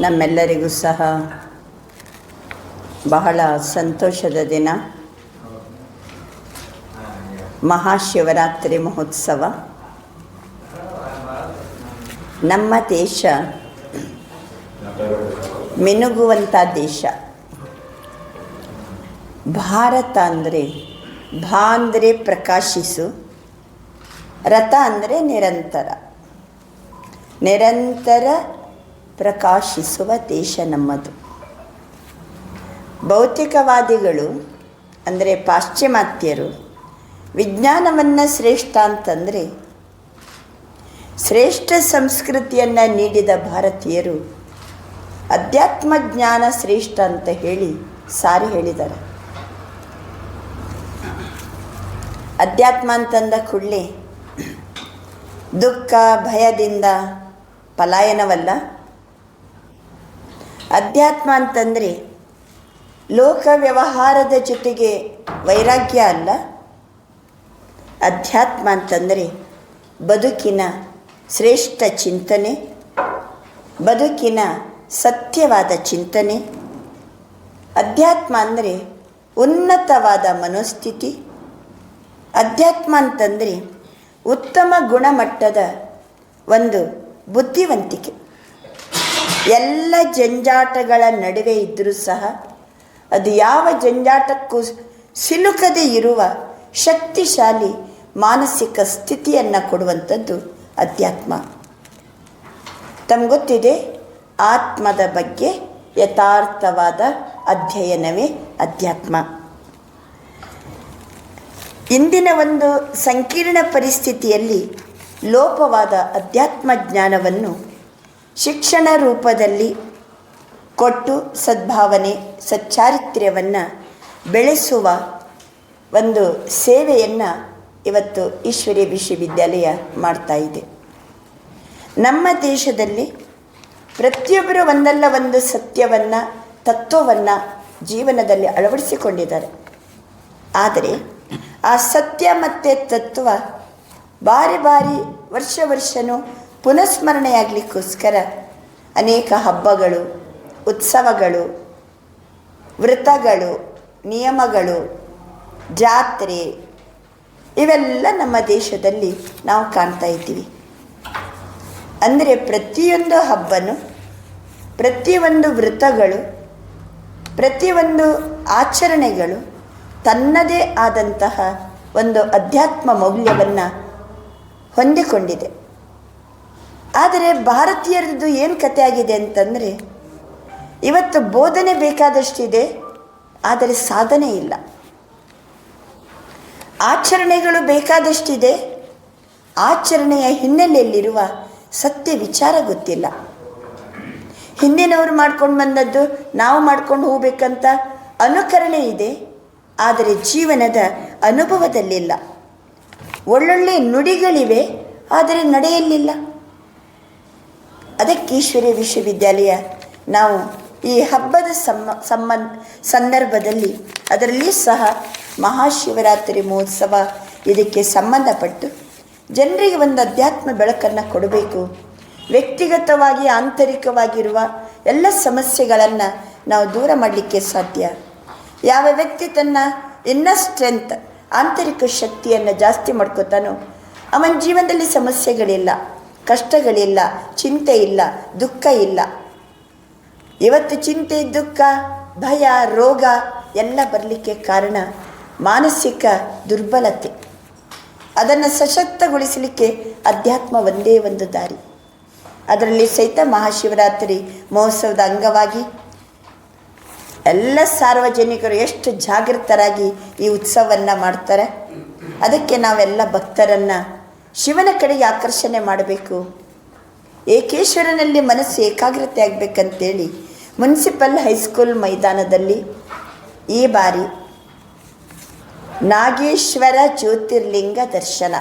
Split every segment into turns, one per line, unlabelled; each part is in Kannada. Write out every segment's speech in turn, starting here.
ನಮ್ಮೆಲ್ಲರಿಗೂ ಸಹ ಬಹಳ ಸಂತೋಷದ ದಿನ. ಮಹಾಶಿವರಾತ್ರಿ ಮಹೋತ್ಸವ. ನಮ್ಮ ದೇಶ ಮಿನುಗುವಂಥ ದೇಶ. ಭಾರತ ಅಂದರೆ ಭಾ ಅಂದರೆ ಪ್ರಕಾಶಿಸು, ರಥ ಅಂದರೆ ನಿರಂತರ. ನಿರಂತರ ಪ್ರಕಾಶಿಸುವ ದೇಶ ನಮ್ಮದು. ಭೌತಿಕವಾದಿಗಳು, ಅಂದರೆ ಪಾಶ್ಚಿಮಾತ್ಯರು, ವಿಜ್ಞಾನವನ್ನು ಶ್ರೇಷ್ಠ ಅಂತಂದರೆ, ಶ್ರೇಷ್ಠ ಸಂಸ್ಕೃತಿಯನ್ನು ನೀಡಿದ ಭಾರತೀಯರು ಅಧ್ಯಾತ್ಮ ಜ್ಞಾನ ಶ್ರೇಷ್ಠ ಅಂತ ಹೇಳಿ ಸಾರಿ ಹೇಳಿದ್ದಾರೆ. ಅಧ್ಯಾತ್ಮ ಅಂತಂದ ಕೂಡಲೇ ದುಃಖ, ಭಯದಿಂದ ಪಲಾಯನವಲ್ಲ. ಅಧ್ಯಾತ್ಮ ಅಂತಂದರೆ ಲೋಕ ವ್ಯವಹಾರದ ಜೊತೆಗೆ ವೈರಾಗ್ಯ ಅಲ್ಲ. ಅಧ್ಯಾತ್ಮ ಅಂತಂದರೆ ಬದುಕಿನ ಶ್ರೇಷ್ಠ ಚಿಂತನೆ, ಬದುಕಿನ ಸತ್ಯವಾದ ಚಿಂತನೆ. ಅಧ್ಯಾತ್ಮ ಅಂದರೆ ಉನ್ನತವಾದ ಮನೋಸ್ಥಿತಿ. ಅಧ್ಯಾತ್ಮ ಅಂತಂದರೆ ಉತ್ತಮ ಗುಣಮಟ್ಟದ ಒಂದು ಬುದ್ಧಿವಂತಿಕೆ. ಎಲ್ಲ ಜಂಜಾಟಗಳ ನಡುವೆ ಇದ್ದರೂ ಸಹ ಅದು ಯಾವ ಜಂಜಾಟಕ್ಕೂ ಸಿಲುಕದೇ ಇರುವ ಶಕ್ತಿಶಾಲಿ ಮಾನಸಿಕ ಸ್ಥಿತಿಯನ್ನು ಕೊಡುವಂಥದ್ದು ಅಧ್ಯಾತ್ಮ. ತಮಗೊತ್ತಿದೆ ಆತ್ಮದ ಬಗ್ಗೆ ಯಥಾರ್ಥವಾದ ಅಧ್ಯಯನವೇ ಅಧ್ಯಾತ್ಮ. ಇಂದಿನ ಒಂದು ಸಂಕೀರ್ಣ ಪರಿಸ್ಥಿತಿಯಲ್ಲಿ ಲೋಪವಾದ ಅಧ್ಯಾತ್ಮ ಜ್ಞಾನವನ್ನು ಶಿಕ್ಷಣ ರೂಪದಲ್ಲಿ ಕೊಟ್ಟು ಸದ್ಭಾವನೆ, ಸಚ್ಚಾರಿತ್ರ್ಯವನ್ನು ಬೆಳೆಸುವ ಒಂದು ಸೇವೆಯನ್ನು ಇವತ್ತು ಈಶ್ವರಿ ವಿಶ್ವವಿದ್ಯಾಲಯ ಮಾಡ್ತಾ ಇದೆ. ನಮ್ಮ ದೇಶದಲ್ಲಿ ಪ್ರತಿಯೊಬ್ಬರು ಒಂದಲ್ಲ ಒಂದು ಸತ್ಯವನ್ನು, ತತ್ವವನ್ನು ಜೀವನದಲ್ಲಿ ಅಳವಡಿಸಿಕೊಂಡಿದ್ದಾರೆ. ಆದರೆ ಆ ಸತ್ಯ ಮತ್ತು ತತ್ವ ಬಾರಿ ಬಾರಿ ವರ್ಷ ವರ್ಷವೂ ಪುನಸ್ಮರಣೆಯಾಗಲಿಕ್ಕೋಸ್ಕರ ಅನೇಕ ಹಬ್ಬಗಳು, ಉತ್ಸವಗಳು ವೃತಗಳು ನಿಯಮಗಳು, ಜಾತ್ರೆ ಇವೆಲ್ಲ ನಮ್ಮ ದೇಶದಲ್ಲಿ ನಾವು ಕಾಣ್ತಾ ಇದ್ದೀವಿ. ಅಂದರೆ ಪ್ರತಿಯೊಂದು ಹಬ್ಬನೂ ಪ್ರತಿಯೊಂದು ವೃತಗಳು ಪ್ರತಿಯೊಂದು ಆಚರಣೆಗಳು ತನ್ನದೇ ಆದಂತಹ ಒಂದು ಅಧ್ಯಾತ್ಮ ಮೌಲ್ಯವನ್ನು ಹೊಂದಿಕೊಂಡಿದೆ. ಆದರೆ ಭಾರತೀಯರದ್ದು ಏನು ಕತೆ ಆಗಿದೆ ಅಂತಂದರೆ, ಇವತ್ತು ಬೋಧನೆ ಬೇಕಾದಷ್ಟಿದೆ, ಆದರೆ ಸಾಧನೆ ಇಲ್ಲ. ಆಚರಣೆಗಳು ಬೇಕಾದಷ್ಟಿದೆ, ಆಚರಣೆಯ ಹಿನ್ನೆಲೆಯಲ್ಲಿರುವ ಸತ್ಯ ವಿಚಾರ ಗೊತ್ತಿಲ್ಲ. ಹಿಂದಿನವರು ಮಾಡ್ಕೊಂಡು ಬಂದದ್ದು, ನಾವು ಮಾಡ್ಕೊಂಡು ಹೋಗಬೇಕಂತ ಅನುಕರಣೆ ಇದೆ, ಆದರೆ ಜೀವನದ ಅನುಭವದಲ್ಲಿಲ್ಲ. ಒಳ್ಳೊಳ್ಳೆ ನುಡಿಗಳಿವೆ, ಆದರೆ ನಡೆಯಲಿಲ್ಲ. ಅದಕ್ಕೆ ಈಶ್ವರಿ ವಿಶ್ವವಿದ್ಯಾಲಯ. ನಾವು ಈ ಹಬ್ಬದ ಸಮ್ಮ ಸಂದರ್ಭದಲ್ಲಿ ಅದರಲ್ಲಿ ಸಹ ಮಹಾಶಿವರಾತ್ರಿ ಮಹೋತ್ಸವ ಇದಕ್ಕೆ ಸಂಬಂಧಪಟ್ಟು ಜನರಿಗೆ ಒಂದು ಅಧ್ಯಾತ್ಮ ಬೆಳಕನ್ನು ಕೊಡಬೇಕು. ವ್ಯಕ್ತಿಗತವಾಗಿ, ಆಂತರಿಕವಾಗಿರುವ ಎಲ್ಲ ಸಮಸ್ಯೆಗಳನ್ನು ನಾವು ದೂರ ಮಾಡಲಿಕ್ಕೆ ಸಾಧ್ಯ. ಯಾವ ವ್ಯಕ್ತಿ ತನ್ನ ಇನ್ನ ಸ್ಟ್ರೆಂತ್, ಆಂತರಿಕ ಶಕ್ತಿಯನ್ನು ಜಾಸ್ತಿ ಮಾಡ್ಕೋತಾನೋ, ಅವನ ಜೀವನದಲ್ಲಿ ಸಮಸ್ಯೆಗಳಿಲ್ಲ. ಕಷ್ಟಗಳಿಲ್ಲ, ಚಿಂತೆ ಇಲ್ಲ, ದುಃಖ ಇಲ್ಲ. ಇವತ್ತು ಚಿಂತೆ, ದುಃಖ, ಭಯ, ರೋಗ ಎಲ್ಲ ಬರಲಿಕ್ಕೆ ಕಾರಣ ಮಾನಸಿಕ ದುರ್ಬಲತೆ. ಅದನ್ನು ಸಶಕ್ತಗೊಳಿಸಲಿಕ್ಕೆ ಅಧ್ಯಾತ್ಮ ಒಂದೇ ಒಂದು ದಾರಿ. ಅದರಲ್ಲಿ ಸಹಿತ ಮಹಾಶಿವರಾತ್ರಿ ಮಹೋತ್ಸವದ ಅಂಗವಾಗಿ ಎಲ್ಲ ಸಾರ್ವಜನಿಕರು ಎಷ್ಟು ಜಾಗೃತರಾಗಿ ಈ ಉತ್ಸವವನ್ನು ಮಾಡ್ತಾರೆ. ಅದಕ್ಕೆ ನಾವೆಲ್ಲ ಭಕ್ತರನ್ನು ಶಿವನ ಕಡೆಗೆ ಆಕರ್ಷಣೆ ಮಾಡಬೇಕು. ಏಕೇಶ್ವರನಲ್ಲಿ ಮನಸ್ಸು ಏಕಾಗ್ರತೆ ಆಗಬೇಕಂತೇಳಿ ಮುನ್ಸಿಪಲ್ ಹೈಸ್ಕೂಲ್ ಮೈದಾನದಲ್ಲಿ ಈ ಬಾರಿ ನಾಗೇಶ್ವರ ಜ್ಯೋತಿರ್ಲಿಂಗ ದರ್ಶನ.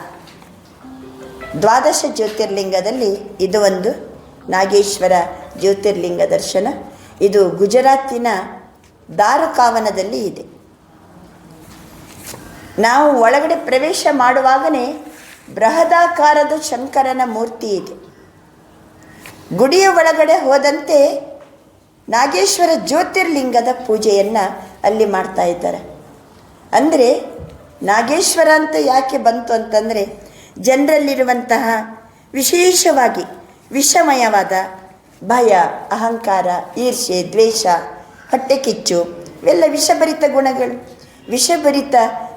ದ್ವಾದಶ ಜ್ಯೋತಿರ್ಲಿಂಗದಲ್ಲಿ ಇದು ಒಂದು ನಾಗೇಶ್ವರ ಜ್ಯೋತಿರ್ಲಿಂಗ ದರ್ಶನ. ಇದು ಗುಜರಾತಿನ ದಾರುಕಾವನದಲ್ಲಿ ಇದೆ. ನಾವು ಒಳಗಡೆ ಪ್ರವೇಶ ಮಾಡುವಾಗಲೇ ಬೃಹದಾಕಾರದ ಶಂಕರನ ಮೂರ್ತಿ ಇದೆ. ಗುಡಿಯ ಒಳಗಡೆ ಹೋದಂತೆ ನಾಗೇಶ್ವರ ಜ್ಯೋತಿರ್ಲಿಂಗದ ಪೂಜೆಯನ್ನು ಅಲ್ಲಿ ಮಾಡ್ತಾ ಇದ್ದಾರೆ. ಅಂದರೆ ನಾಗೇಶ್ವರ ಅಂತ ಯಾಕೆ ಬಂತು ಅಂತಂದರೆ ಜನರಲ್ಲಿರುವಂತಹ ವಿಶೇಷವಾಗಿ ವಿಷಮಯವಾದ ಭಯ, ಅಹಂಕಾರ ಈರ್ಷೆ ದ್ವೇಷ, ಹೊಟ್ಟೆ ಕಿಚ್ಚು ಇವೆಲ್ಲ ವಿಷಭರಿತ ಗುಣಗಳು. ವಿಷಭರಿತ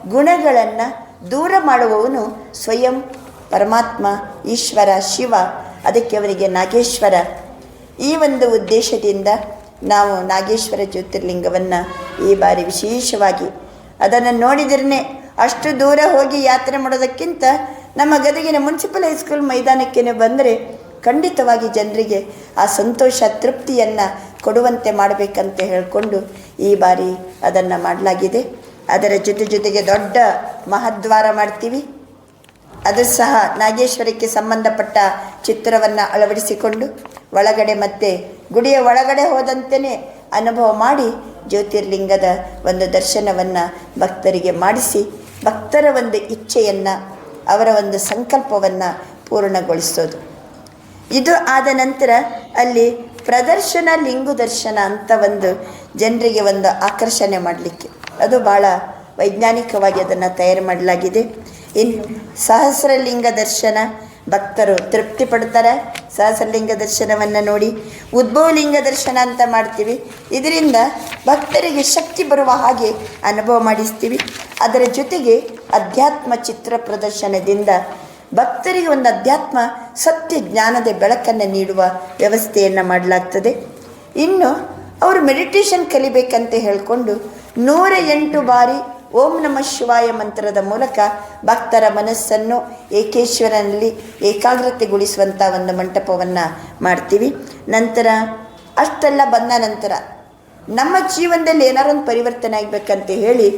ಗುಣಗಳನ್ನು ದೂರ ಮಾಡುವವನು ಸ್ವಯಂ ಪರಮಾತ್ಮ, ಈಶ್ವರ, ಶಿವ, ಅದಕ್ಕೆ ಅವರಿಗೆ ನಾಗೇಶ್ವರ. ಈ ಒಂದು ಉದ್ದೇಶದಿಂದ ನಾವು ನಾಗೇಶ್ವರ ಜ್ಯೋತಿರ್ಲಿಂಗವನ್ನು ಈ ಬಾರಿ ವಿಶೇಷವಾಗಿ ಅದನ್ನು ನೋಡಿದ್ರೇ ಅಷ್ಟು ದೂರ ಹೋಗಿ ಯಾತ್ರೆ ಮಾಡೋದಕ್ಕಿಂತ ನಮ್ಮ ಗದಗಿನ ಮುನ್ಸಿಪಲ್ ಹೈಸ್ಕೂಲ್ ಮೈದಾನಕ್ಕೆ ಬಂದರೆ ಖಂಡಿತವಾಗಿ ಜನರಿಗೆ ಆ ಸಂತೋಷ, ತೃಪ್ತಿಯನ್ನು ಕೊಡುವಂತೆ ಮಾಡಬೇಕಂತ ಹೇಳಿಕೊಂಡು ಈ ಬಾರಿ ಅದನ್ನು ಮಾಡಲಾಗಿದೆ. ಅದರ ಜೊತೆ ಜೊತೆಗೆ ದೊಡ್ಡ ಮಹದ್ವಾರ ಮಾಡ್ತೀವಿ. ಅದು ಸಹ ನಾಗೇಶ್ವರಕ್ಕೆ ಸಂಬಂಧಪಟ್ಟ ಚಿತ್ರವನ್ನು ಅಳವಡಿಸಿಕೊಂಡು ಒಳಗಡೆ ಮತ್ತೆ ಗುಡಿಯ ಒಳಗಡೆ ಹೋದಂತೆಯೇ ಅನುಭವ ಮಾಡಿ ಜ್ಯೋತಿರ್ಲಿಂಗದ ಒಂದು ದರ್ಶನವನ್ನು ಭಕ್ತರಿಗೆ ಮಾಡಿಸಿ ಭಕ್ತರ ಒಂದು ಇಚ್ಛೆಯನ್ನು ಅವರ ಒಂದು ಸಂಕಲ್ಪವನ್ನು ಪೂರ್ಣಗೊಳಿಸೋದು. ಇದು ಆದ ನಂತರ ಅಲ್ಲಿ ಪ್ರದರ್ಶನ ಲಿಂಗು ದರ್ಶನ ಅಂತ ಒಂದು ಜನರಿಗೆ ಒಂದು ಆಕರ್ಷಣೆ ಮಾಡಲಿಕ್ಕೆ. ಅದು ಭಾಳ ವೈಜ್ಞಾನಿಕವಾಗಿ ಅದನ್ನು ತಯಾರು ಮಾಡಲಾಗಿದೆ. ಇನ್ನು ಸಹಸ್ರಲಿಂಗ ದರ್ಶನ ಭಕ್ತರು ತೃಪ್ತಿ ಪಡ್ತಾರೆ ಸಹಸ್ರಲಿಂಗ ದರ್ಶನವನ್ನು ನೋಡಿ ಉದ್ಭವ ಲಿಂಗ ದರ್ಶನ ಅಂತ ಮಾಡ್ತೀವಿ. ಇದರಿಂದ ಭಕ್ತರಿಗೆ ಶಕ್ತಿ ಬರುವ ಹಾಗೆ ಅನುಭವ ಮಾಡಿಸ್ತೀವಿ. ಅದರ ಜೊತೆಗೆ ಅಧ್ಯಾತ್ಮ ಚಿತ್ರ ಪ್ರದರ್ಶನದಿಂದ ಭಕ್ತರಿಗೆ ಒಂದು ಅಧ್ಯಾತ್ಮ ಸತ್ಯ ಜ್ಞಾನದ ಬೆಳಕನ್ನು ನೀಡುವ ವ್ಯವಸ್ಥೆಯನ್ನು ಮಾಡಲಾಗ್ತದೆ. ಇನ್ನು ಅವರು ಮೆಡಿಟೇಷನ್ ಕಲಿಬೇಕಂತ ಹೇಳಿಕೊಂಡು ನೂರ ಎಂಟು ಬಾರಿ ಓಂ ನಮ ಶಿವಾಯ ಮಂತ್ರದ ಮೂಲಕ ಭಕ್ತರ ಮನಸ್ಸನ್ನು ಏಕೇಶ್ವರನಲ್ಲಿ ಏಕಾಗ್ರತೆಗೊಳಿಸುವಂಥ ಒಂದು ಮಂಟಪವನ್ನು ಮಾಡ್ತೀವಿ. ನಂತರ ಅಷ್ಟೆಲ್ಲ ಬಂದ ನಂತರ ನಮ್ಮ ಜೀವನದಲ್ಲಿ ಏನಾರು ಒಂದು ಪರಿವರ್ತನೆ ಆಗಬೇಕಂತ ಹೇಳಿ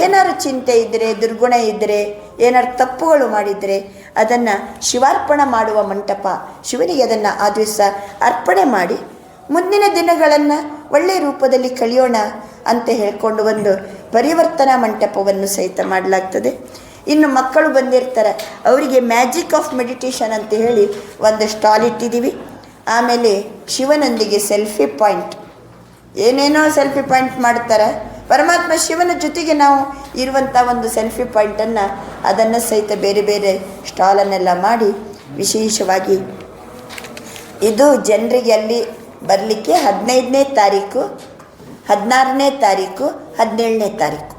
ಏನಾರು ಚಿಂತೆ ಇದ್ದರೆ ದುರ್ಗುಣ ಇದ್ದರೆ ಏನಾರು ತಪ್ಪುಗಳು ಮಾಡಿದರೆ ಅದನ್ನು ಶಿವಾರ್ಪಣೆ ಮಾಡುವ ಮಂಟಪ, ಶಿವನಿಗೆ ಅದನ್ನು ಆ ದಿವಸ ಅರ್ಪಣೆ ಮಾಡಿ ಮುಂದಿನ ದಿನಗಳನ್ನು ಒಳ್ಳೆಯ ರೂಪದಲ್ಲಿ ಕಳಿಯೋಣ ಅಂತ ಹೇಳ್ಕೊಂಡು ಒಂದು ಪರಿವರ್ತನಾ ಮಂಟಪವನ್ನು ಸಹಿತ ಮಾಡಲಾಗ್ತದೆ. ಇನ್ನು ಮಕ್ಕಳು ಬಂದಿರ್ತಾರೆ. ಅವರಿಗೆ ಮ್ಯಾಜಿಕ್ ಆಫ್ ಮೆಡಿಟೇಷನ್ ಅಂತ ಹೇಳಿ ಒಂದು ಸ್ಟಾಲ್ ಇಟ್ಟಿದ್ದೀವಿ. ಆಮೇಲೆ ಶಿವನೊಂದಿಗೆ ಸೆಲ್ಫಿ ಪಾಯಿಂಟ್. ಏನೇನೋ ಸೆಲ್ಫಿ ಪಾಯಿಂಟ್ ಮಾಡ್ತಾರೆ. ಪರಮಾತ್ಮ ಶಿವನ ಜೊತೆಗೆ ನಾವು ಇರುವಂಥ ಒಂದು ಸೆಲ್ಫಿ ಪಾಯಿಂಟನ್ನು ಅದನ್ನು ಸಹಿತ ಬೇರೆ ಬೇರೆ ಸ್ಟಾಲನ್ನೆಲ್ಲ ಮಾಡಿ ವಿಶೇಷವಾಗಿ ಇದು ಜನರಿಗೆ ಅಲ್ಲಿ ಬರಲಿಕ್ಕೆ ಹದಿನೈದನೇ ತಾರೀಕು, ಹದಿನಾರನೇ ತಾರೀಕು, ಹದಿನೇಳನೇ ತಾರೀಕು.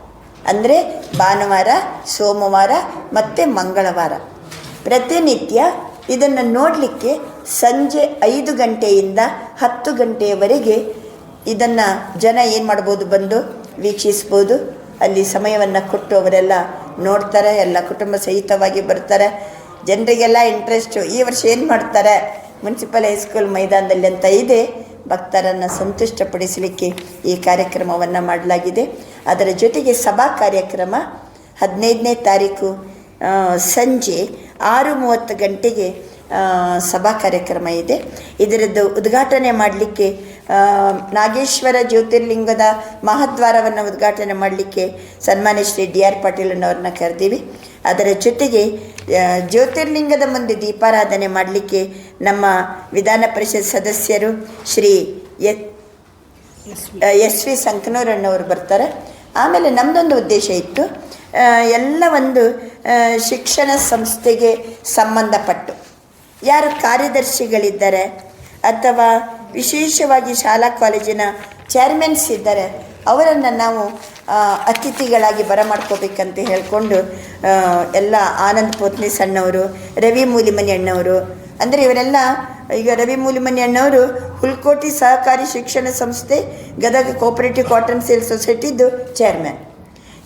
ಅಂದರೆ ಭಾನುವಾರ, ಸೋಮವಾರ ಮತ್ತು ಮಂಗಳವಾರ. ಪ್ರತಿನಿತ್ಯ ಇದನ್ನು ನೋಡಲಿಕ್ಕೆ ಸಂಜೆ ಐದು ಗಂಟೆಯಿಂದ ಹತ್ತು ಗಂಟೆಯವರೆಗೆ ಇದನ್ನು ಜನ ಏನು ಮಾಡ್ಬೋದು ಬಂದು ವೀಕ್ಷಿಸ್ಬೋದು. ಅಲ್ಲಿ ಸಮಯವನ್ನು ಕೊಟ್ಟು ಅವರೆಲ್ಲ ನೋಡ್ತಾರೆ, ಎಲ್ಲ ಕುಟುಂಬ ಸಹಿತವಾಗಿ ಬರ್ತಾರೆ. ಜನರಿಗೆಲ್ಲ ಇಂಟ್ರೆಸ್ಟು ಈ ವರ್ಷ ಏನು ಮಾಡ್ತಾರೆ? ಮುನ್ಸಿಪಲ್ ಹೈಸ್ಕೂಲ್ ಮೈದಾನದಲ್ಲಿ ಅಂತ ಇದೆ. ಭಕ್ತರನ್ನು ಸಂತುಷ್ಟಪಡಿಸಲಿಕ್ಕೆ ಈ ಕಾರ್ಯಕ್ರಮವನ್ನು ಮಾಡಲಾಗಿದೆ. ಅದರ ಜೊತೆಗೆ ಸಭಾ ಕಾರ್ಯಕ್ರಮ ಹದಿನೈದನೇ ತಾರೀಕು ಸಂಜೆ ಆರು ಮೂವತ್ತು ಗಂಟೆಗೆ ಸಭಾ ಕಾರ್ಯಕ್ರಮ ಇದೆ. ಇದರದ್ದು ಉದ್ಘಾಟನೆ ಮಾಡಲಿಕ್ಕೆ ನಾಗೇಶ್ವರ ಜ್ಯೋತಿರ್ಲಿಂಗದ ಮಹಾದ್ವಾರವನ್ನು ಉದ್ಘಾಟನೆ ಮಾಡಲಿಕ್ಕೆ ಸನ್ಮಾನ್ಯ ಶ್ರೀ ಡಿ ಆರ್ ಪಾಟೀಲನವ್ರನ್ನ ಕರೆದೀವಿ. ಅದರ ಜೊತೆಗೆ ಜ್ಯೋತಿರ್ಲಿಂಗದ ಮುಂದೆ ದೀಪಾರಾಧನೆ ಮಾಡಲಿಕ್ಕೆ ನಮ್ಮ ವಿಧಾನ ಪರಿಷತ್ ಸದಸ್ಯರು ಶ್ರೀ ಎಸ್ ವಿ ಸಂಕನೂರಣ್ಣವರು ಬರ್ತಾರೆ. ಆಮೇಲೆ ನಮ್ಮದೊಂದು ಉದ್ದೇಶ ಇತ್ತು. ಎಲ್ಲ ಒಂದು ಶಿಕ್ಷಣ ಸಂಸ್ಥೆಗೆ ಸಂಬಂಧಪಟ್ಟು. ಯಾರು ಕಾರ್ಯದರ್ಶಿಗಳಿದ್ದಾರೆ ಅಥವಾ ವಿಶೇಷವಾಗಿ ಶಾಲಾ ಕಾಲೇಜಿನ ಚೇರ್ಮನ್ಸ್ ಇದ್ದಾರೆ ಅವರನ್ನು ನಾವು ಅತಿಥಿಗಳಾಗಿ ಬರಮಾಡ್ಕೋಬೇಕಂತ ಹೇಳಿಕೊಂಡು ಎಲ್ಲ ಆನಂದ್ ಪೋತ್ನಿ ಸಣ್ಣವರು, ರವಿ ಮೂಲಿಮನಿ ಅಣ್ಣವರು, ಅಂದರೆ ಇವರೆಲ್ಲ, ಈಗ ರವಿ ಮೂಲಿಮನಿ ಅಣ್ಣವರು ಹುಲ್ಕೋಟಿ ಸಹಕಾರಿ ಶಿಕ್ಷಣ ಸಂಸ್ಥೆ, ಗದಗ ಕೋಪರೇಟಿವ್ ಕಾಟನ್ ಸೇಲ್ ಸೊಸೈಟಿದ್ದು ಚೇರ್ಮನ್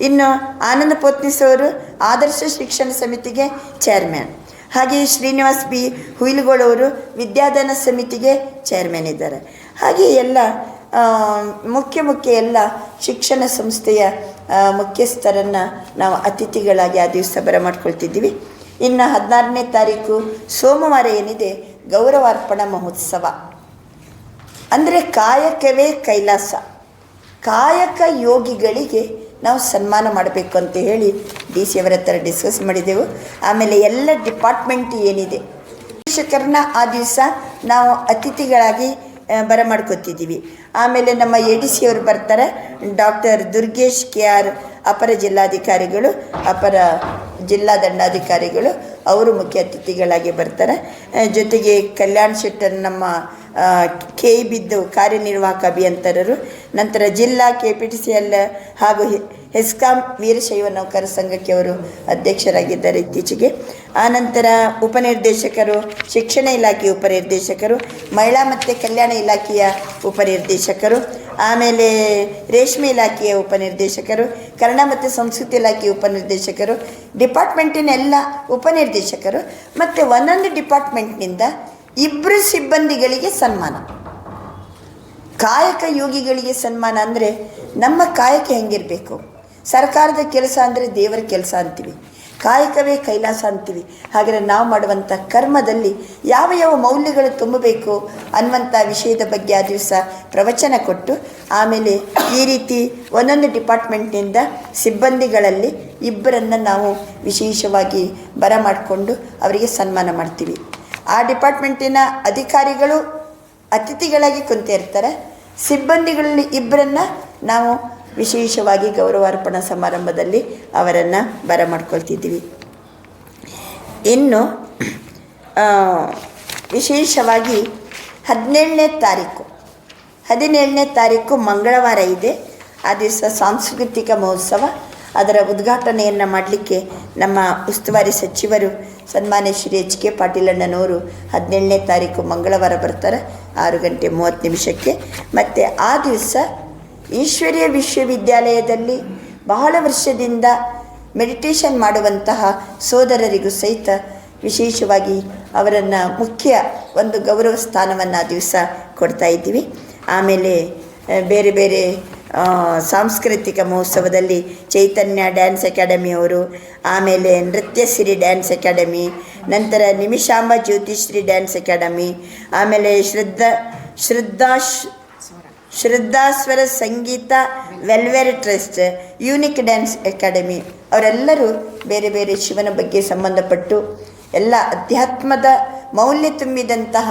ಇನ್ನು ಆನಂದ ಪೋತ್ನಿಸ್ ಅವರು ಆದರ್ಶ ಶಿಕ್ಷಣ ಸಮಿತಿಗೆ ಚೇರ್ಮನ್ ಹಾಗೆ ಶ್ರೀನಿವಾಸ್ ಬಿ. ಹುಯಿಲುಗಳವರು ವಿದ್ಯಾದಾನ ಸಮಿತಿಗೆ ಚೇರ್ಮನ್ ಇದ್ದಾರೆ. ಹಾಗೆ ಎಲ್ಲ ಮುಖ್ಯ ಮುಖ್ಯ ಎಲ್ಲ ಶಿಕ್ಷಣ ಸಂಸ್ಥೆಯ ಮುಖ್ಯಸ್ಥರನ್ನು ನಾವು ಅತಿಥಿಗಳಾಗಿ ಆ ದಿವಸ ಬರಮಾಡ್ಕೊಳ್ತಿದ್ದೀವಿ. ಇನ್ನು ಹದಿನಾರನೇ ತಾರೀಕು ಸೋಮವಾರ ಏನಿದೆ? ಗೌರವಾರ್ಪಣಾ ಮಹೋತ್ಸವ. ಅಂದರೆ ಕಾಯಕವೇ ಕೈಲಾಸ. ಕಾಯಕ ಯೋಗಿಗಳಿಗೆ ನಾವು ಸನ್ಮಾನ ಮಾಡಬೇಕು ಅಂತ ಹೇಳಿ ಡಿ ಸಿ ಅವರ ಹತ್ರ ಡಿಸ್ಕಸ್ ಮಾಡಿದೆವು. ಆಮೇಲೆ ಎಲ್ಲ ಡಿಪಾರ್ಟ್ಮೆಂಟ್ ಏನಿದೆ? ಶಿಕ್ಷಕರನ್ನ ಆ ದಿವಸ ನಾವು ಅತಿಥಿಗಳಾಗಿ ಬರಮಾಡ್ಕೊತಿದ್ದೀವಿ. ಆಮೇಲೆ ನಮ್ಮ ಎ ಡಿ ಸಿ ಅವರು ಬರ್ತಾರೆ. ಡಾಕ್ಟರ್ ದುರ್ಗೇಶ್ ಕೆ ಆರ್ ಅಪರ ಜಿಲ್ಲಾಧಿಕಾರಿಗಳು, ಅಪರ ಜಿಲ್ಲಾ ದಂಡಾಧಿಕಾರಿಗಳು, ಅವರು ಮುಖ್ಯ ಅತಿಥಿಗಳಾಗಿ ಬರ್ತಾರೆ. ಜೊತೆಗೆ ಕಲ್ಯಾಣ್ ಶೆಟ್ಟರ್ ನಮ್ಮ ಕೆ ಬಿದ್ದು ಕಾರ್ಯನಿರ್ವಾಹಕ ಅಭಿಯಂತರರು, ನಂತರ ಜಿಲ್ಲಾ K P T C L ಹಾಗೂ ಹೆಸ್ಕಾಂ ವೀರಶೈವ ನೌಕರ ಸಂಘಕ್ಕೆ ಅವರು ಅಧ್ಯಕ್ಷರಾಗಿದ್ದಾರೆ ಇತ್ತೀಚೆಗೆ. ಆನಂತರ ಉಪನಿರ್ದೇಶಕರು, ಶಿಕ್ಷಣ ಇಲಾಖೆಯ ಉಪನಿರ್ದೇಶಕರು, ಮಹಿಳಾ ಮತ್ತು ಕಲ್ಯಾಣ ಇಲಾಖೆಯ ಉಪನಿರ್ದೇಶಕರು, ಆಮೇಲೆ ರೇಷ್ಮೆ ಇಲಾಖೆಯ ಉಪನಿರ್ದೇಶಕರು, ಕನ್ನಡ ಮತ್ತು ಸಂಸ್ಕೃತಿ ಇಲಾಖೆಯ ಉಪನಿರ್ದೇಶಕರು, ಡಿಪಾರ್ಟ್ಮೆಂಟಿನ ಎಲ್ಲ ಉಪನಿರ್ದೇಶಕರು, ಮತ್ತು ಒಂದೊಂದು ಡಿಪಾರ್ಟ್ಮೆಂಟ್ನಿಂದ ಇಬ್ಬರು ಸಿಬ್ಬಂದಿಗಳಿಗೆ ಸನ್ಮಾನ. ಕಾಯಕ ಯೋಗಿಗಳಿಗೆ ಸನ್ಮಾನ ಅಂದರೆ ನಮ್ಮ ಕಾಯಕ ಹೆಂಗಿರಬೇಕು? ಸರ್ಕಾರದ ಕೆಲಸ ಅಂದರೆ ದೇವರ ಕೆಲಸ ಅಂತೀವಿ. ಕಾಯಕವೇ ಕೈಲಾಸ ಅಂತೀವಿ. ಹಾಗೆ ನಾವು ಮಾಡುವಂಥ ಕರ್ಮದಲ್ಲಿ ಯಾವ ಯಾವ ಮೌಲ್ಯಗಳು ತುಂಬಬೇಕು ಅನ್ನುವಂಥ ವಿಷಯದ ಬಗ್ಗೆ ಆ ದಿವಸ ಪ್ರವಚನ ಕೊಟ್ಟು, ಆಮೇಲೆ ಈ ರೀತಿ ಒಂದೊಂದು ಡಿಪಾರ್ಟ್ಮೆಂಟ್ನಿಂದ ಸಿಬ್ಬಂದಿಗಳಲ್ಲಿ ಇಬ್ಬರನ್ನು ನಾವು ವಿಶೇಷವಾಗಿ ಬರಮಾಡಿಕೊಂಡು ಅವರಿಗೆ ಸನ್ಮಾನ ಮಾಡ್ತೀವಿ. ಆ ಡಿಪಾರ್ಟ್ಮೆಂಟಿನ ಅಧಿಕಾರಿಗಳು, ಅತಿಥಿಗಳಾಗಿ ಕುಂತಿರ್ತಾರೆ. ಸಿಬ್ಬಂದಿಗಳಲ್ಲಿ ಇಬ್ಬರನ್ನ ನಾವು ವಿಶೇಷವಾಗಿ ಗೌರವಾರ್ಪಣಾ ಸಮಾರಂಭದಲ್ಲಿ ಅವರನ್ನು ಬರಮಾಡ್ಕೊಳ್ತಿದ್ದೀವಿ. ಇನ್ನು ವಿಶೇಷವಾಗಿ ಹದಿನೇಳನೇ ತಾರೀಕು. ಹದಿನೇಳನೇ ತಾರೀಕು ಮಂಗಳವಾರ ಇದೆ. ಆ ದಿವಸ ಸಾಂಸ್ಕೃತಿಕ ಮಹೋತ್ಸವ. ಅದರ ಉದ್ಘಾಟನೆಯನ್ನು ಮಾಡಲಿಕ್ಕೆ ನಮ್ಮ ಉಸ್ತುವಾರಿ ಸಚಿವರು ಸನ್ಮಾನ್ಯ ಶ್ರೀ ಎಚ್ ಕೆ ಪಾಟೀಲಣ್ಣನವರು ಹದಿನೇಳನೇ ತಾರೀಕು ಮಂಗಳವಾರ ಬರ್ತಾರೆ, ಆರು ಗಂಟೆ ಮೂವತ್ತು ನಿಮಿಷಕ್ಕೆ. ಮತ್ತು ಆ ದಿವಸ ಈಶ್ವರೀಯ ವಿಶ್ವವಿದ್ಯಾಲಯದಲ್ಲಿ ಬಹಳ ವರ್ಷದಿಂದ ಮೆಡಿಟೇಷನ್ ಮಾಡುವಂತಹ ಸೋದರರಿಗೂ ಸಹಿತ ವಿಶೇಷವಾಗಿ ಅವರನ್ನು ಮುಖ್ಯ ಒಂದು ಗೌರವ ಸ್ಥಾನವನ್ನು ಆ ದಿವಸ ಕೊಡ್ತಾ ಇದ್ದೀವಿ. ಆಮೇಲೆ ಬೇರೆ ಬೇರೆ ಸಾಂಸ್ಕೃತಿಕ ಮಹೋತ್ಸವದಲ್ಲಿ ಚೈತನ್ಯ ಡ್ಯಾನ್ಸ್ ಅಕಾಡೆಮಿಯವರು, ಆಮೇಲೆ ನೃತ್ಯಸಿರಿ ಡ್ಯಾನ್ಸ್ ಅಕಾಡೆಮಿ, ನಂತರ ನಿಮಿಷಾಂಬ ಜ್ಯೋತಿಶ್ರೀ ಡ್ಯಾನ್ಸ್ ಅಕಾಡೆಮಿ, ಆಮೇಲೆ ಶ್ರದ್ಧಾ ಶ್ರದ್ಧಾ ಶ್ರದ್ಧಾಸ್ವರ ಸಂಗೀತ ವೆಲ್ವೇರ್ ಟ್ರಸ್ಟ್, ಯೂನಿಕ್ ಡ್ಯಾನ್ಸ್ ಅಕಾಡೆಮಿ, ಅವರೆಲ್ಲರೂ ಬೇರೆ ಬೇರೆ ಶಿವನ ಬಗ್ಗೆ ಸಂಬಂಧಪಟ್ಟು ಎಲ್ಲ ಅಧ್ಯಾತ್ಮದ ಮೌಲ್ಯ ತುಂಬಿದಂತಹ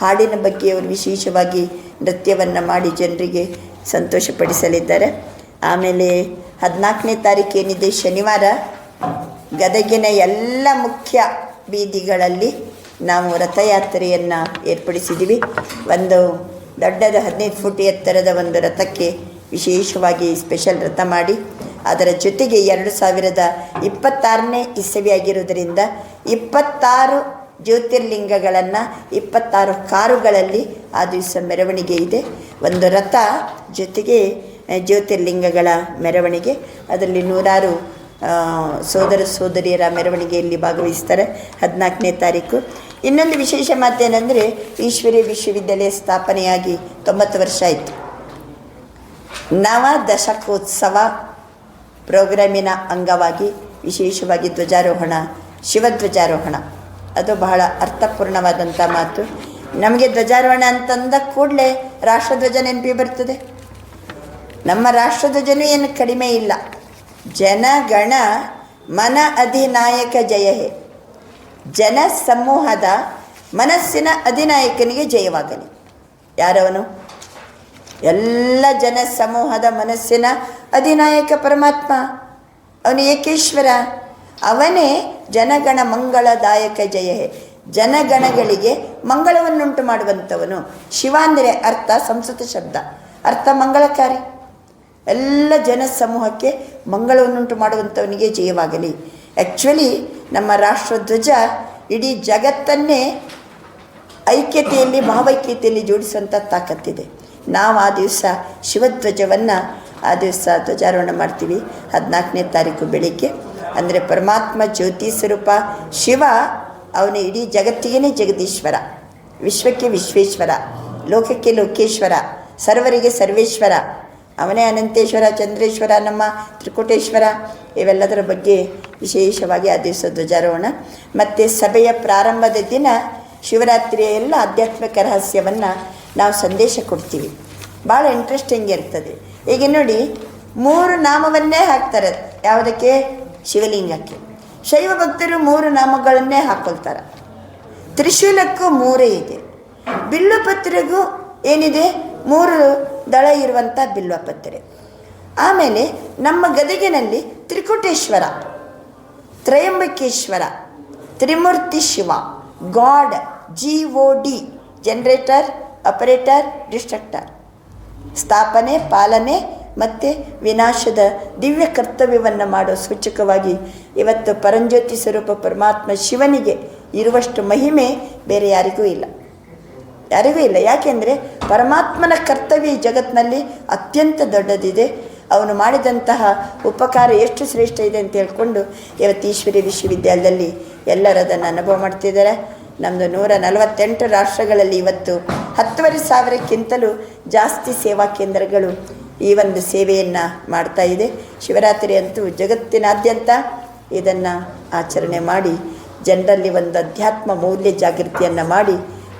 ಹಾಡಿನ ಬಗ್ಗೆ ಅವರು ವಿಶೇಷವಾಗಿ ನೃತ್ಯವನ್ನು ಮಾಡಿ ಜನರಿಗೆ ಸಂತೋಷಪಡಿಸಲಿದ್ದಾರೆ. ಆಮೇಲೆ ಹದಿನಾಲ್ಕನೇ ತಾರೀಕು ಏನಿದೆ, ಶನಿವಾರ ಗದಗಿನ ಎಲ್ಲ ಮುಖ್ಯ ಬೀದಿಗಳಲ್ಲಿ ನಾವು ರಥಯಾತ್ರೆಯನ್ನು ಏರ್ಪಡಿಸಿದ್ದೀವಿ. ಒಂದು ದೊಡ್ಡದ ಹದಿನೈದು ಫುಟ್ ಎತ್ತರದ ಒಂದು ರಥಕ್ಕೆ ವಿಶೇಷವಾಗಿ ಸ್ಪೆಷಲ್ ರಥ ಮಾಡಿ, ಅದರ ಜೊತೆಗೆ ಎರಡು ಸಾವಿರದ ಇಪ್ಪತ್ತಾರನೇ ಇಸವಿಯಾಗಿರುವುದರಿಂದ ಇಪ್ಪತ್ತಾರು ಜ್ಯೋತಿರ್ಲಿಂಗಗಳನ್ನು ಇಪ್ಪತ್ತಾರು ಕಾರುಗಳಲ್ಲಿ ಆ ದಿವಸ ಮೆರವಣಿಗೆ ಇದೆ. ಒಂದು ರಥ ಜೊತೆಗೆ ಜ್ಯೋತಿರ್ಲಿಂಗಗಳ ಮೆರವಣಿಗೆ. ಅದರಲ್ಲಿ ನೂರಾರು ಸೋದರ ಸೋದರಿಯರ ಮೆರವಣಿಗೆಯಲ್ಲಿ ಭಾಗವಹಿಸ್ತಾರೆ ಹದಿನಾಲ್ಕನೇ ತಾರೀಕು. ಇನ್ನೊಂದು ವಿಶೇಷ ಮಾತೇನೆಂದರೆ, ಈಶ್ವರಿ ವಿಶ್ವವಿದ್ಯಾಲಯ ಸ್ಥಾಪನೆಯಾಗಿ ತೊಂಬತ್ತು ವರ್ಷ ಆಯಿತು. ನವ ದಶಕೋತ್ಸವ ಪ್ರೋಗ್ರಾಮಿನ ಅಂಗವಾಗಿ ವಿಶೇಷವಾಗಿ ಧ್ವಜಾರೋಹಣ ಶಿವಧ್ವಜಾರೋಹಣ ಅದು ಬಹಳ ಅರ್ಥಪೂರ್ಣವಾದಂಥ ಮಾತು. ನಮಗೆ ಧ್ವಜಾರೋಹಣ ಅಂತಂದ ಕೂಡಲೇ ರಾಷ್ಟ್ರಧ್ವಜ ನೆನಪಿ ಬರ್ತದೆ. ನಮ್ಮ ರಾಷ್ಟ್ರಧ್ವಜನೂ ಏನು ಕಡಿಮೆ ಇಲ್ಲ. ಜನಗಣ ಮನ ಅಧಿನಾಯಕ ಜಯಹೇ. ಜನ ಸಮೂಹದ ಮನಸ್ಸಿನ ಅಧಿನಾಯಕನಿಗೆ ಜಯವಾಗಲಿ. ಯಾರವನು? ಎಲ್ಲ ಜನ ಸಮೂಹದ ಮನಸ್ಸಿನ ಅಧಿನಾಯಕ ಪರಮಾತ್ಮ. ಅವನು ಏಕೇಶ್ವರ. ಅವನೇ ಜನಗಣ ಮಂಗಳದಾಯಕ ಜಯ. ಜನಗಣಗಳಿಗೆ ಮಂಗಳವನ್ನುಂಟು ಮಾಡುವಂಥವನು. ಶಿವ ಅಂದರೆ ಅರ್ಥ ಸಂಸ್ಕೃತ ಶಬ್ದ. ಅರ್ಥ ಮಂಗಳಕಾರಿ. ಎಲ್ಲ ಜನ ಸಮೂಹಕ್ಕೆ ಮಂಗಳವನ್ನುಂಟು ಮಾಡುವಂಥವನಿಗೆ ಜಯವಾಗಲಿ. ಆ್ಯಕ್ಚುಲಿ ನಮ್ಮ ರಾಷ್ಟ್ರಧ್ವಜ ಇಡೀ ಜಗತ್ತನ್ನೇ ಐಕ್ಯತೆಯಲ್ಲಿ, ಭಾವೈಕ್ಯತೆಯಲ್ಲಿ ಜೋಡಿಸುವಂಥ ತಾಕತ್ತಿದೆ. ನಾವು ಆ ದಿವಸ ಶಿವಧ್ವಜವನ್ನು, ಆ ದಿವಸ ಧ್ವಜಾರೋಹಣ ಮಾಡ್ತೀವಿ ಹದಿನಾಲ್ಕನೇ ತಾರೀಕು ಬೆಳಿಗ್ಗೆ. ಅಂದರೆ ಪರಮಾತ್ಮ ಜ್ಯೋತಿ ಸ್ವರೂಪ ಶಿವ, ಅವನು ಇಡೀ ಜಗತ್ತಿಗೇ ಜಗದೀಶ್ವರ. ವಿಶ್ವಕ್ಕೆ ವಿಶ್ವೇಶ್ವರ, ಲೋಕಕ್ಕೆ ಲೋಕೇಶ್ವರ, ಸರ್ವರಿಗೆ ಸರ್ವೇಶ್ವರ. ಅವನೇ ಅನಂತೇಶ್ವರ, ಚಂದ್ರೇಶ್ವರ, ನಮ್ಮ ತ್ರಿಕೋಟೇಶ್ವರ, ಇವೆಲ್ಲದರ ಬಗ್ಗೆ ವಿಶೇಷವಾಗಿ ಆ ದಿವಸ ಧ್ವಜಾರೋಹಣ. ಮತ್ತು ಸಭೆಯ ಪ್ರಾರಂಭದ ದಿನ ಶಿವರಾತ್ರಿಯ ಎಲ್ಲ ಆಧ್ಯಾತ್ಮಿಕ ರಹಸ್ಯವನ್ನು ನಾವು ಸಂದೇಶ ಕೊಡ್ತೀವಿ. ಭಾಳ ಇಂಟ್ರೆಸ್ಟಿಂಗ್ ಇರ್ತದೆ. ಈಗ ನೋಡಿ, ಮೂರು ನಾಮವನ್ನೇ ಹಾಕ್ತಾರೆ. ಯಾವುದಕ್ಕೆ? ಶಿವಲಿಂಗಕ್ಕೆ. ಶೈವ ಭಕ್ತರು ಮೂರು ನಾಮಗಳನ್ನೇ ಹಾಕೊಳ್ತಾರೆ. ತ್ರಿಶೂಲಕ್ಕೂ ಮೂರೇ ಇದೆ. ಬಿಲ್ವಪತ್ರೆಗೂ ಏನಿದೆ? ಮೂರು ದಳ ಇರುವಂಥ ಬಿಲ್ವಪತ್ರೆ ಆಮೇಲೆ ನಮ್ಮ ಗದಗಿನಲ್ಲಿ Trikuteshwara, Tryambakeshwara, Trimurti Shiva, god, G O D, generator, operator, destructor. ಸ್ಥಾಪನೆ, ಪಾಲನೆ ಮತ್ತು ವಿನಾಶದ ದಿವ್ಯ ಕರ್ತವ್ಯವನ್ನು ಮಾಡೋ ಸೂಚಕವಾಗಿ ಇವತ್ತು ಪರಂಜ್ಯೋತಿ ಸ್ವರೂಪ ಪರಮಾತ್ಮ ಶಿವನಿಗೆ ಇರುವಷ್ಟು ಮಹಿಮೆ ಬೇರೆ ಯಾರಿಗೂ ಇಲ್ಲ. ಯಾರಿಗೂ ಇಲ್ಲ. ಯಾಕೆಂದರೆ ಪರಮಾತ್ಮನ ಕರ್ತವ್ಯ ಈ ಜಗತ್ತಿನಲ್ಲಿ ಅತ್ಯಂತ ದೊಡ್ಡದಿದೆ. ಅವನು ಮಾಡಿದಂತಹ ಉಪಕಾರ ಎಷ್ಟು ಶ್ರೇಷ್ಠ ಇದೆ ಅಂತ ಹೇಳ್ಕೊಂಡು ಇವತ್ತು ಈಶ್ವರಿ ವಿಶ್ವವಿದ್ಯಾಲಯದಲ್ಲಿ ಎಲ್ಲರೂ ಅದನ್ನು ಅನುಭವ ಮಾಡ್ತಿದ್ದಾರೆ. ನಮ್ಮದು ನೂರ ನಲವತ್ತೆಂಟು ರಾಷ್ಟ್ರಗಳಲ್ಲಿ ಇವತ್ತು ಹತ್ತುವರೆ ಸಾವಿರಕ್ಕಿಂತಲೂ ಜಾಸ್ತಿ ಸೇವಾ ಕೇಂದ್ರಗಳು ಈ ಒಂದು ಸೇವೆಯನ್ನು ಮಾಡ್ತಾ ಇದೆ. ಶಿವರಾತ್ರಿ ಅಂತೂ ಜಗತ್ತಿನಾದ್ಯಂತ ಇದನ್ನು ಆಚರಣೆ ಮಾಡಿ, ಜನರಲ್ಲಿ ಒಂದು ಅಧ್ಯಾತ್ಮ ಮೌಲ್ಯ ಜಾಗೃತಿಯನ್ನು ಮಾಡಿ,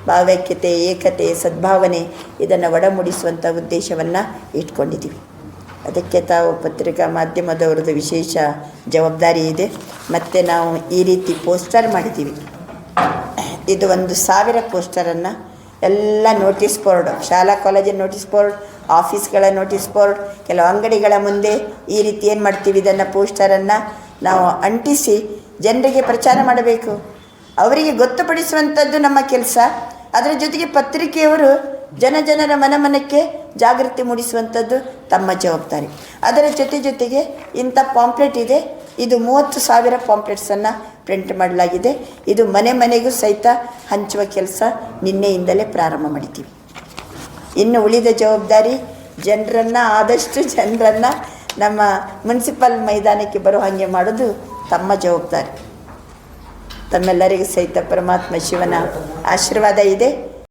ಭಾವೈಕ್ಯತೆ, ಏಕತೆ, ಸದ್ಭಾವನೆ ಇದನ್ನು ಒಡಮೂಡಿಸುವಂಥ ಉದ್ದೇಶವನ್ನು ಇಟ್ಕೊಂಡಿದ್ದೀವಿ ಅದಕ್ಕೆ ತಾವು ಪತ್ರಿಕಾ ಮಾಧ್ಯಮದವ್ರದ್ದು ವಿಶೇಷ ಜವಾಬ್ದಾರಿ ಇದೆ. ಮತ್ತು ನಾವು ಈ ರೀತಿ ಪೋಸ್ಟರ್ ಮಾಡಿದ್ದೀವಿ ಇದು ಒಂದು ಸಾವಿರ ಪೋಸ್ಟರನ್ನು ಎಲ್ಲ ನೋಟಿಸ್ ಬೋರ್ಡ್, ಶಾಲಾ, ಕಾಲೇಜಿನ ನೋಟಿಸ್ ಬೋರ್ಡ್ ಆಫೀಸ್ಗಳ ನೋಟಿಸ್ ಬೋರ್ಡ್ ಕೆಲವು ಅಂಗಡಿಗಳ ಮುಂದೆ ಈ ರೀತಿ ಏನು ಮಾಡ್ತೀವಿ? ಇದನ್ನು ಪೋಸ್ಟರನ್ನು ನಾವು ಅಂಟಿಸಿ ಜನರಿಗೆ ಪ್ರಚಾರ ಮಾಡಬೇಕು. ಅವರಿಗೆ ಗೊತ್ತುಪಡಿಸುವಂಥದ್ದು ನಮ್ಮ ಕೆಲಸ. ಅದರ ಜೊತೆಗೆ ಪತ್ರಿಕೆಯವರು ಜನ ಜನರ ಮನಮನಕ್ಕೆ ಜಾಗೃತಿ ಮೂಡಿಸುವಂಥದ್ದು ತಮ್ಮ ಜವಾಬ್ದಾರಿ. ಅದರ ಜೊತೆ ಜೊತೆಗೆ ಇಂಥ ಪಾಂಪ್ಲೆಟ್ ಇದೆ. ಇದು ಮೂವತ್ತು ಸಾವಿರ ಪಾಂಪ್ಲೆಟ್ಸನ್ನು ಪ್ರಿಂಟ್ ಮಾಡಲಾಗಿದೆ. ಇದು ಮನೆ ಮನೆಗೂ ಸಹಿತ ಹಂಚುವ ಕೆಲಸ ನಿನ್ನೆಯಿಂದಲೇ ಪ್ರಾರಂಭ ಮಾಡಿದ್ದೀವಿ. ಇನ್ನು ಉಳಿದ ಜವಾಬ್ದಾರಿ ಜನರನ್ನು, ಆದಷ್ಟು ಜನರನ್ನು ನಮ್ಮ ಮುನ್ಸಿಪಲ್ ಮೈದಾನಕ್ಕೆ ಬರೋ ಹಾಗೆ ಮಾಡೋದು ತಮ್ಮ ಜವಾಬ್ದಾರಿ. ತಮ್ಮೆಲ್ಲರಿಗೂ ಸಹಿತ ಪರಮಾತ್ಮ ಶಿವನ ಆಶೀರ್ವಾದ ಇದೆ.